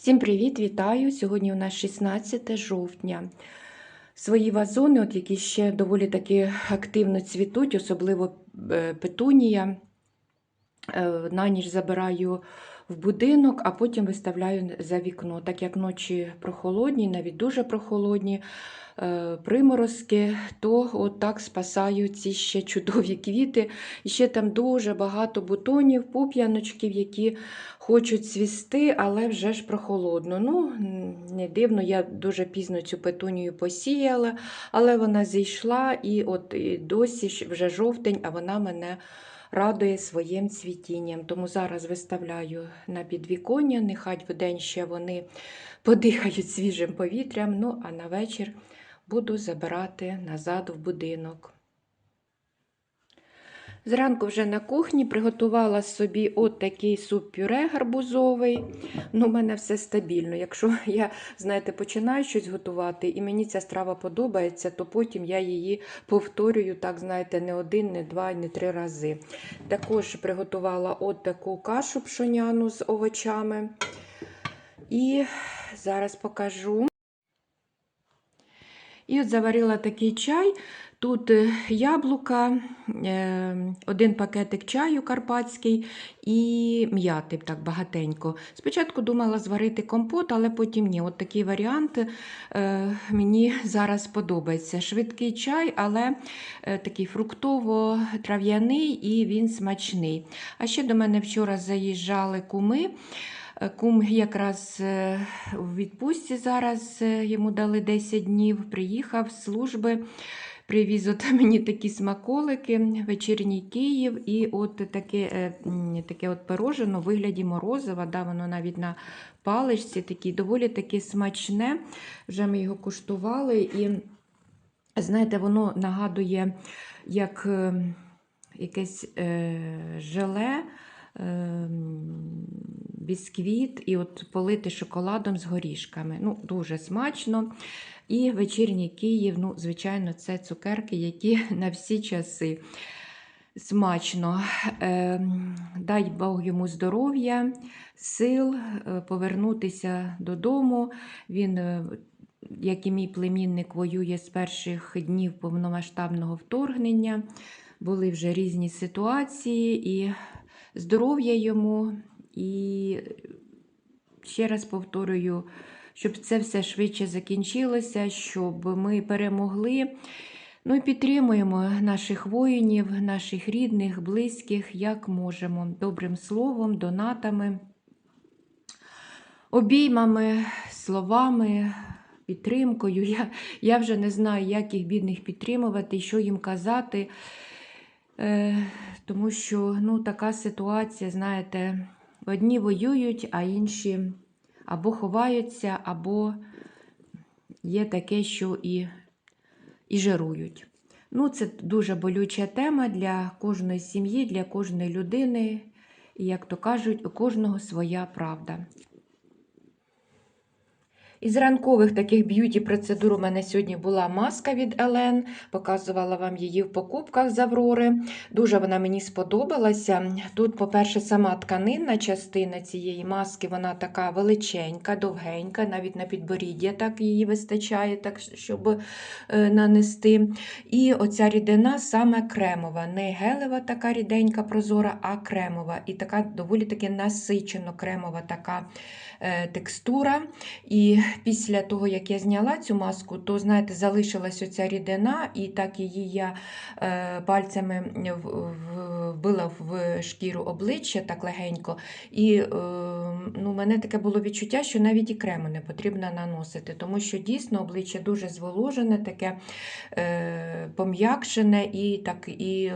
Всім привіт, вітаю! Сьогодні у нас 16 жовтня. Свої вазони, от які ще доволі таки активно цвітуть, особливо е, петунія. е, На ніч забираю в будинок, а потім виставляю за вікно. Так як ночі прохолодні, навіть дуже прохолодні, приморозки, то от так спасаю ці ще чудові квіти. І ще там дуже багато бутонів, пуп'яночків, які хочуть цвісти, але вже ж прохолодно. Ну, не дивно, я дуже пізно цю петунію посіяла, але вона зійшла і от і досі вже жовтень, а вона мене радує своїм цвітінням. Тому зараз виставляю на підвіконня, нехай вдень ще вони подихають свіжим повітрям, ну а на вечір буду забирати назад в будинок. Зранку вже на кухні приготувала собі от такий суп-пюре гарбузовий. Ну, у мене все стабільно. Якщо я, знаєте, починаю щось готувати, і мені ця страва подобається, то потім я її повторюю, так, знаєте, не один, не два, не три рази. Також приготувала от таку кашу пшоняну з овочами. І зараз покажу. І от заварила такий чай. Тут е, яблука, е, один пакетик чаю карпатський і м'яти так багатенько. Спочатку думала зварити компот, але потім ні. От такий варіант е, мені зараз подобається. Швидкий чай, але такий фруктово-трав'яний і він смачний. А ще до мене вчора заїжджали куми. Кум якраз в відпустці зараз йому дали 10 днів, приїхав з служби. Привіз от мені такі смаколики, вечірній Київ, і от таке таке от пирожено у вигляді морозива, да, воно навіть на паличці такі, доволі таке смачне. Вже ми його куштували. І, знаєте, воно нагадує як якесь е, желе. Е, бісквіт і от полити шоколадом з горішками. Ну, Дуже смачно. І вечірній Київ, ну, звичайно, це цукерки, які на всі часи смачно. Е, дай Бог йому здоров'я, сил е, повернутися додому. Він, е, як і мій племінник, воює з перших днів повномасштабного вторгнення. Були вже різні ситуації, і здоров'я йому. І ще раз повторюю, щоб це все швидше закінчилося, щоб ми перемогли. Ну і підтримуємо наших воїнів, наших рідних, близьких, як можемо, добрим словом, донатами, обіймами, словами, підтримкою. Я, Я вже не знаю, як їх бідних підтримувати, що їм казати. Е, Тому що ну, така ситуація, знаєте, одні воюють, а інші або ховаються, або є таке, що і, і жирують. Ну, Це дуже болюча тема для кожної сім'ї, для кожної людини. І, як то кажуть, у кожного своя правда. Із ранкових таких б'юті-процедур у мене сьогодні була маска від Елен. Показувала вам її в покупках з Аврори. Дуже вона мені сподобалася. Тут, по-перше, сама тканинна частина цієї маски, вона така величенька, довгенька, навіть на підборіддя так її вистачає, так, щоб е, нанести. І оця рідина саме кремова. Не гелева така ріденька, прозора, а кремова. І така доволі таки насичено кремова така е, текстура. І після того, як я зняла цю маску, то, знаєте, залишилась оця рідина, і так її я е, пальцями вбила в шкіру обличчя так легенько. І е, ну, мене таке було відчуття, що навіть і крему не потрібно наносити, тому що дійсно обличчя дуже зволожене, таке е, пом'якшене і так і.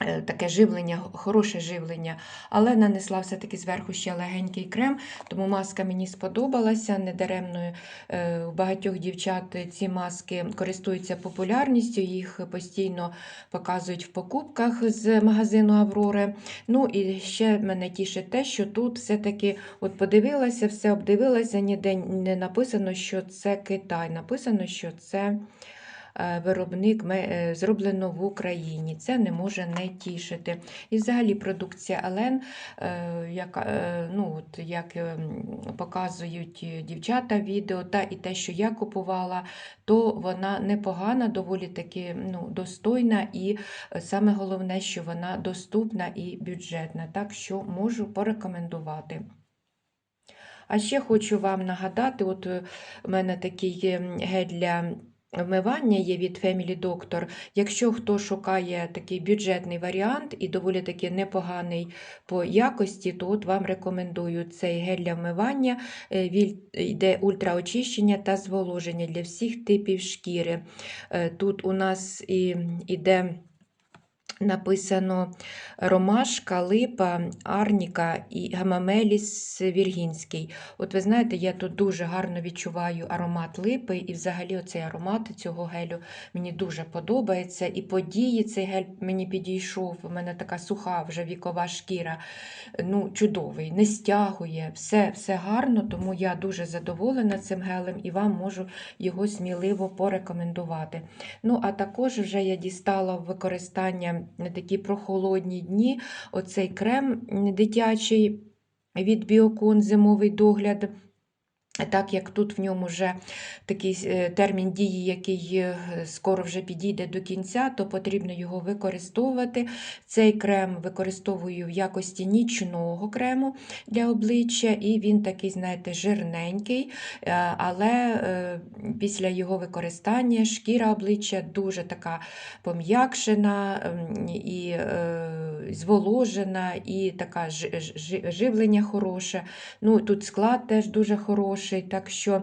Е, таке живлення, хороше живлення, але нанесла все-таки зверху ще легенький крем, тому маска мені сподобалася. Недаремною е, у багатьох дівчат ці маски користуються популярністю, їх постійно показують в покупках з магазину Аврори. Ну і ще мене тішить те, що тут все-таки от подивилася, все обдивилася, ніде не написано, що це Китай. Написано, що це виробник е, зроблено в Україні. Це не може не тішити. І взагалі продукція Елен, е, яка, е, ну, от, як е, показують е, дівчата відео, та і те, що я купувала, то вона непогана, доволі таки ну, достойна, і е, саме головне, що вона доступна і бюджетна. Так що можу порекомендувати. А ще хочу вам нагадати: от е, у мене такий е, гель для вмивання є від Family Doctor. Якщо хто шукає такий бюджетний варіант і доволі таки непоганий по якості, то от вам рекомендую цей гель для вмивання. Е, йде ультраочищення та зволоження для всіх типів шкіри. Е, Тут у нас і іде написано ромашка, липа, арніка і гамамеліс віргінський. От ви знаєте, я тут дуже гарно відчуваю аромат липи, і взагалі оцей аромат цього гелю мені дуже подобається. І по дії цей гель мені підійшов. У мене така суха вже вікова шкіра. Ну, чудовий, не стягує, все, все гарно, тому я дуже задоволена цим гелем і вам можу його сміливо порекомендувати. Ну, а також вже я дістала в використання такі прохолодні дні оцей крем дитячий від Біокон зимовий догляд. Так як тут в ньому вже такий е, термін дії, який е, скоро вже підійде до кінця, то потрібно його використовувати. Цей крем використовую в якості нічного крему для обличчя, і він такий, знаєте, жирненький, е, але після його використання шкіра обличчя дуже така пом'якшена ем, і зволожена, і така жи- жи- живлення хороше. Ну, тут склад теж дуже хороший, так що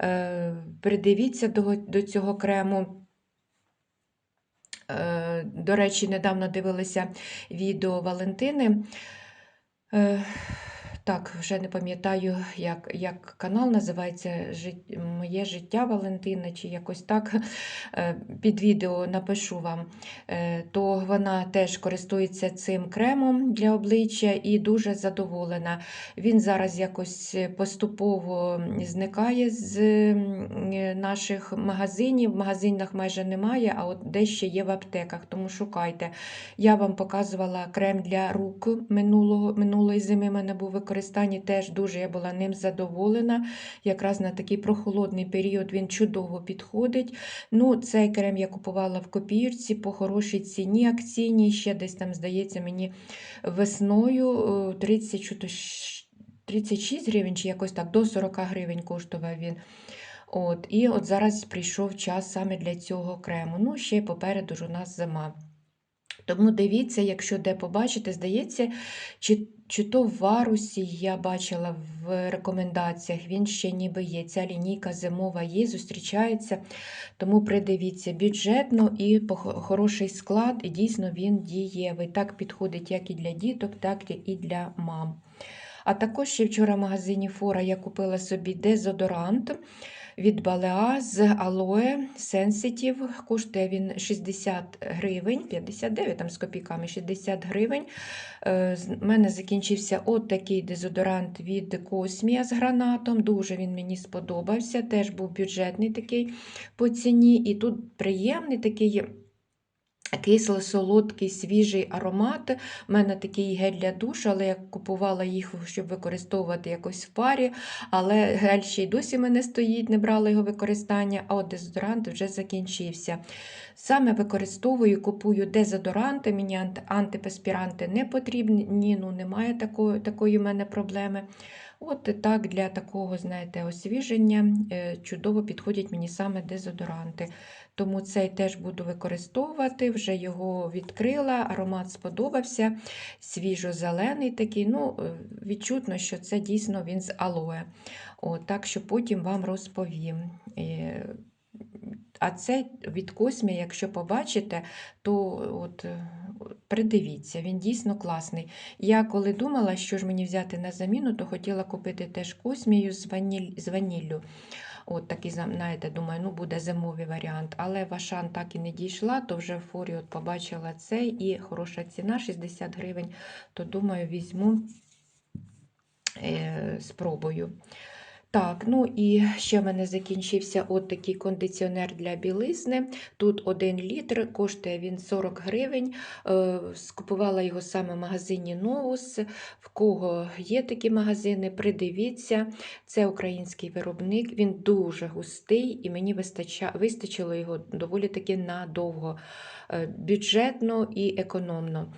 е, придивіться до, до цього крему. Е, до речі, недавно дивилася відео Валентини. Е, так, вже не пам'ятаю, як, як канал називається «Жит- Моє життя Валентина, чи якось так е, під відео напишу вам. Е, То вона теж користується цим кремом для обличчя і дуже задоволена. Він зараз якось поступово зникає з е, наших магазинів. В магазинах майже немає, а от дещо є в аптеках, тому шукайте. Я вам показувала крем для рук минулого, минулої зими. мене був в використанні теж дуже я була ним задоволена. Якраз на такий прохолодний період він чудово підходить. Ну, Цей крем я купувала в копірці по хорошій ціні акційній. Ще десь там, здається, мені весною е, 30, що то щ- 36 гривень, чи якось так, до 40 гривень коштував він. От, і от зараз прийшов час саме для цього крему. Ну, ще попереду ж у нас зима. Тому дивіться, якщо де побачите, здається, чи, чи то в варусі я бачила в рекомендаціях, він ще ніби є. Ця лінійка зимова є, зустрічається. Тому придивіться бюджетно і хороший склад, і дійсно він дієвий. Так підходить як і для діток, так і для мам. А також ще вчора в магазині Фора я купила собі дезодорант від Балеа з Алоє Sensitive. Коштує він 60 гривень, 59 там з копійками, 60 гривень. У з- мене закінчився от такий дезодорант від Космія з гранатом. Дуже він мені сподобався. Теж був бюджетний такий по ціні. І тут приємний такий. Кисло-солодкий свіжий аромат. У мене такий гель для душу, але я купувала їх, щоб використовувати якось в парі. Але гель ще й досі мене стоїть, не брала його використання, а от дезодорант вже закінчився. Саме використовую, купую дезодоранти, мені анти- антипаспіранти не потрібні, ну немає такої, такої в мене проблеми. От так для такого, знаєте, освіження е, чудово підходять мені саме дезодоранти. Тому цей теж буду використовувати, вже його відкрила, аромат сподобався, свіжо-зелений такий. ну, е, Відчутно, що це дійсно він з алоe. От, так що потім вам розповім. А цей від Космі, якщо побачите, то от, е, придивіться, він дійсно класний. Я коли думала, що ж мені взяти на заміну, то хотіла купити теж Космію з, ваніль, з ваніллю. От такий, знаєте, думаю, ну буде зимовий варіант. Але Вашан так і не дійшла, то вже в форі от побачила цей і хороша ціна 60 гривень, то думаю, візьму, е, спробую. Так, ну і ще в мене закінчився от такий кондиціонер для білизни. Тут 1 літр, коштує він 40 гривень. Е, Скупувала його саме в магазині Новус. В кого є такі магазини, придивіться. Це український виробник, він дуже густий і мені вистачило його доволі таки надовго. Е, Бюджетно і економно.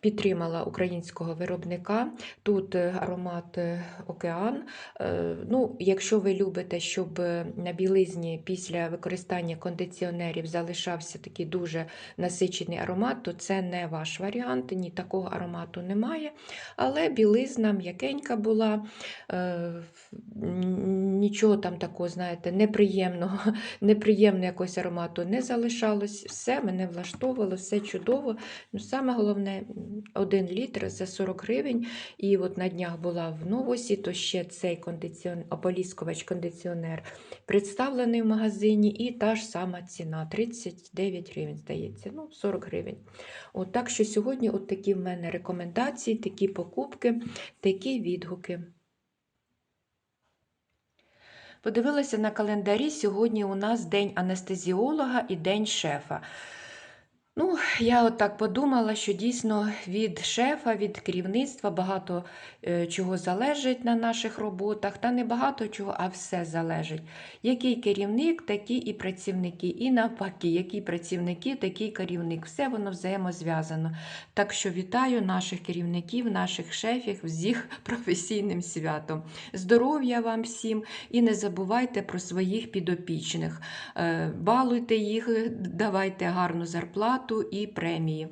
Підтримала українського виробника. Тут е, аромат е, океан. Е, Ну, Якщо ви любите, щоб на білизні після використання кондиціонерів залишався такий дуже насичений аромат, то це не ваш варіант, ні такого аромату немає. Але білизна м'якенька була, нічого там такого, знаєте, неприємного, неприємного якогось аромату не залишалось. Все мене влаштовувало, все чудово. Ну, Саме головне, 1 літр за 40 гривень. І от на днях була в новосі, то ще цей кондиціон... ополіскувач кондиціонер представлений в магазині, і та ж сама ціна 39 гривень, здається, ну 40 гривень. От так що сьогодні от такі в мене рекомендації, такі покупки, такі відгуки. Подивилася на календарі. Сьогодні у нас день анестезіолога і день шефа. Ну, я от так подумала, що дійсно від шефа, від керівництва багато е, чого залежить на наших роботах, та не багато чого, а все залежить. Який керівник, такі і працівники. І навпаки, які працівники, такий керівник. Все воно взаємозв'язано. Так що вітаю наших керівників, наших шефів з їх професійним святом. Здоров'я вам всім і не забувайте про своїх підопічних. Е, Балуйте їх, давайте гарну зарплату і премії.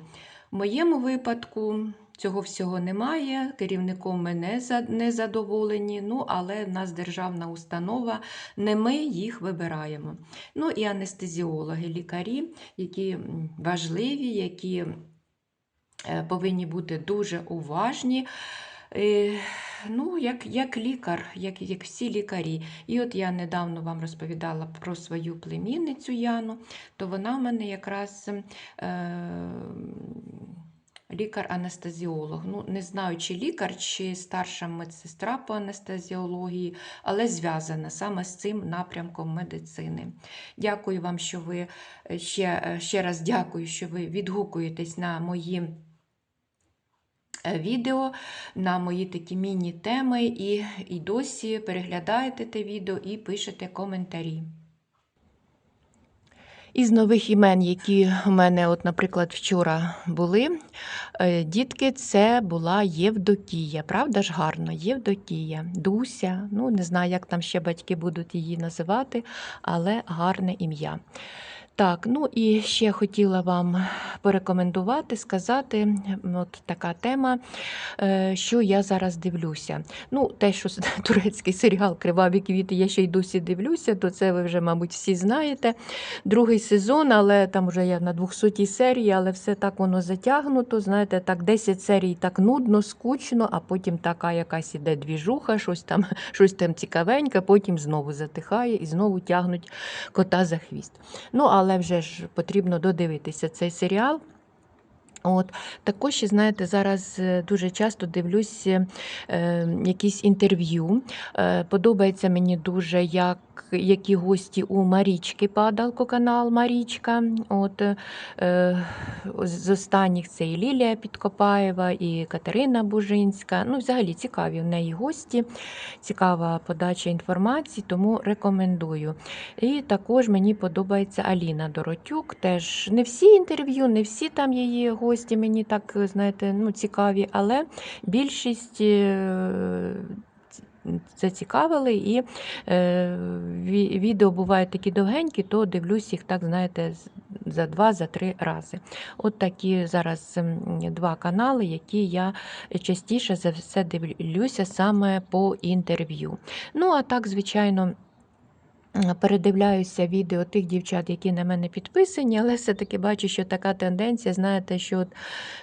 В моєму випадку цього всього немає. Керівником ми не задоволені, ну, але в нас державна установа, не ми їх вибираємо. Ну і анестезіологи, лікарі, які важливі, які е, повинні бути дуже уважні. Е, Ну, як, як лікар, як, як всі лікарі. І от я недавно вам розповідала про свою племінницю Яну, то вона в мене якраз е, лікар-анестезіолог. Ну, не знаю, чи лікар, чи старша медсестра по анестезіології, але зв'язана саме з цим напрямком медицини. Дякую вам, що ви е, ще, ще раз дякую, що ви відгукуєтесь на мої е, відео на мої такі міні-теми і, і досі переглядаєте те відео і пишете коментарі. Із нових імен, які у мене, от, наприклад, вчора були, е, дітки, це була Євдокія. Правда ж гарно? Євдокія, Дуся. Ну, не знаю, як там ще батьки будуть її називати, але гарне ім'я. Так, ну і ще хотіла вам порекомендувати, сказати, от така тема, е, що я зараз дивлюся. Ну, те, що турецький серіал Криваві квіти, я ще й досі дивлюся, то це ви вже, мабуть, всі знаєте. Другий сезон, але там вже я на 200 серії, але все так воно затягнуто. Знаєте, так 10 серій так нудно, скучно, а потім така якась іде двіжуха, щось там, щось там цікавеньке, потім знову затихає і знову тягнуть кота за хвіст. Ну, але вже ж потрібно додивитися цей серіал. От також, знаєте, зараз е, дуже часто дивлюсь е, якісь інтерв'ю. Е, подобається мені дуже, як, які гості у Марічки Падалко, канал Марічка. От, з останніх це і Лілія Підкопаєва, і Катерина Бужинська. Ну, взагалі цікаві в неї гості, цікава подача інформації, тому рекомендую. І також мені подобається Аліна Доротюк. Теж не всі інтерв'ю, не всі там її гості мені так, знаєте, ну, цікаві, але більшість. е, Зацікавили, і е, відео бувають такі довгенькі, то дивлюсь їх так, знаєте, за два, за три рази. От такі зараз два канали, які я частіше за все дивлюся саме по інтерв'ю. Ну, а так, звичайно. Передивляюся відео тих дівчат, які на мене підписані, але все-таки бачу, що така тенденція, знаєте, що от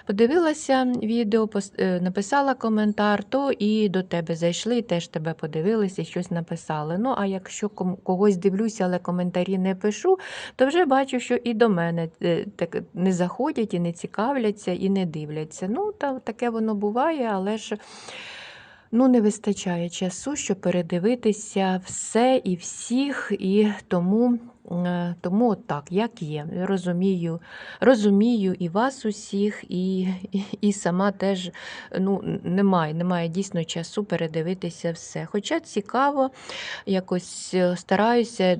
подивилася відео, е, написала коментар, то і до тебе зайшли, теж тебе подивилися, щось написали. Ну, а якщо когось дивлюся, але коментарі не пишу, то вже бачу, що і до мене е, так не заходять, і не цікавляться, і не дивляться. Ну, та, таке воно буває, але ж. Ну, не вистачає часу, щоб передивитися все і всіх, і тому, тому от так, як є. Розумію, розумію і вас усіх, і, і, сама теж ну, немає, немає дійсно часу передивитися все. Хоча цікаво, якось е, стараюся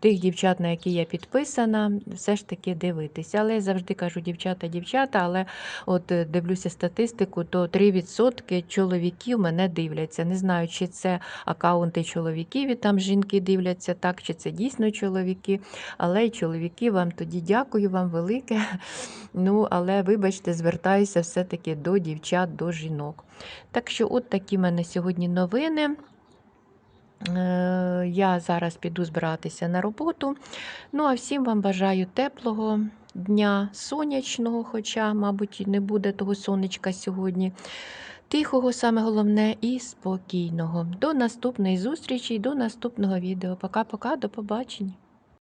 тих дівчат, на які я підписана, все ж таки дивитися. Але я завжди кажу дівчата, дівчата, але от е, дивлюся статистику, то 3% чоловіків мене дивляться. Не знаю, чи це акаунти чоловіків, і там жінки дивляться так, чи це дійсно чоловіки. Але й чоловіки, вам тоді дякую вам велике. Ну, але вибачте, звертаюся все-таки до дівчат, до жінок. Так що, от такі в мене сьогодні новини. Е, Я зараз піду збиратися на роботу. Ну, а всім вам бажаю теплого дня, сонячного, хоча, мабуть, не буде того сонечка сьогодні. Тихого, саме головне, і спокійного. До наступної зустрічі, до наступного відео. Пока-пока, до побачення.